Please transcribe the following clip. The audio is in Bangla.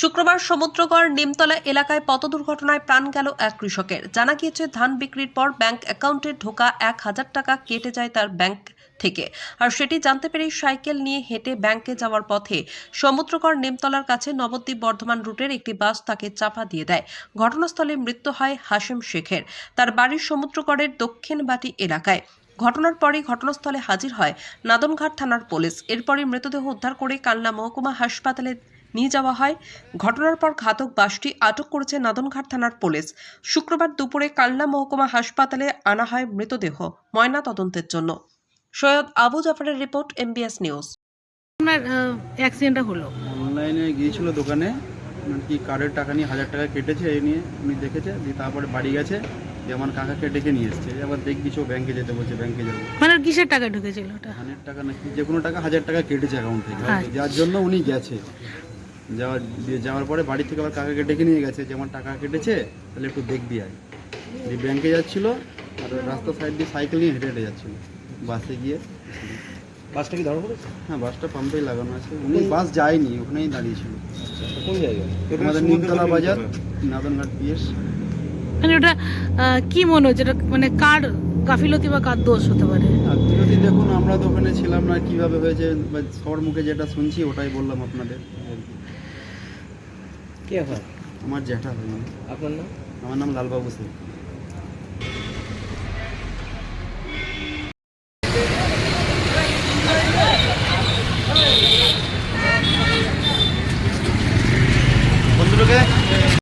শুক্রবার সমুদ্রগড় নিমতলা এলাকায় পথ দুর্ঘটনায় প্রাণ গেল এক কৃষকের। জানা গিয়েছে, ধান বিক্রির পর ব্যাংক অ্যাকাউন্টে ঢোকা এক হাজার টাকা কেটে যায় তার ব্যাংক থেকে। আর সেটি জানতে পেরে সাইকেল নিয়ে হেঁটে ব্যাংকে যাওয়ার পথে সমুদ্রগড় নিমতলার কাছে নবদ্বীপ বর্ধমান রুটের একটি বাস তাকে চাপা দিয়ে দেয়। ঘটনাস্থলে মৃত্যু হয় হাশেম শেখের। তার বাড়ির সমুদ্রগড়ের দক্ষিণ বাটি এলাকায়। ঘটনার পরই ঘটনাস্থলে হাজির হয় নাদনঘাট থানার পুলিশ। এরপরই মৃতদেহ উদ্ধার করে কালনা মহকুমা হাসপাতালে নিয়ে যাওয়া হয়। ঘটনার পর ঘাতক বাসটি আটক করেছে নাদনঘাট থানার পুলিশ। শুক্রবার দুপুরে কালনা মহকুমা হাসপাতালে আনা হয় মৃতদেহ ময়না তদন্তের জন্য। সৈয়দ আবু জাফরের রিপোর্ট এমবিএস নিউজ। আপনার অ্যাক্সিডেন্টটা হলো? অনলাইনে গিয়েছিল দোকানে মানে কি কার্ডের টাকা নিয়ে হাজার টাকা কেটেছে এই নিয়ে উনি দেখেছে দিয়ে তারপরে বাড়ি গেছে দিয়ে আমার কাকাকে ডেকে নিয়ে এসছে। আবার দেখবি চো ব্যাংকে যেতে বলছে ব্যাংকে যাব। মানে কিসের টাকা ঢুকেছিল ওটা? হাজার টাকা না কি যে কোনো টাকা হাজার টাকা কেটেছে অ্যাকাউন্ট থেকে। আচ্ছা। যার জন্য উনি গেছে। যাওয়ার দিয়ে যাওয়ার পরে বাড়ি থেকে আবার কাকাকে ডেকে নিয়ে গেছে যে আমার টাকা কেটেছে তাহলে একটু দেখবি আর দিয়ে ব্যাংকে যাচ্ছিল আর রাস্তা সাইড দিয়ে সাইকেল নিয়ে হেঁটে হেঁটে যাচ্ছিল বাসে গিয়ে। বাসটা কি ধরা পড়েছে হ্যাঁ বাসটা পাম্পেই লাগানো আছে। উনি বাস যায়নি ওখানেই দাঁড়িয়েছিল কোন জায়গায়? আমাদের নিমতলা বাজার নাদনঘাট পিএস। মানে ওটা কি মনে হচ্ছে? এটা মানে কার গাফিলতি বা কার দোষ হতে পারে? যদি দেখুন আমরা তো ওখানে ছিলাম না কীভাবে হয়েছে সবার মুখে যেটা শুনছি ওটাই বললাম আপনাদের। কে হয় আমার জ্যাঠা হয় আপনার নাম? আমার নাম লালবাবু সিং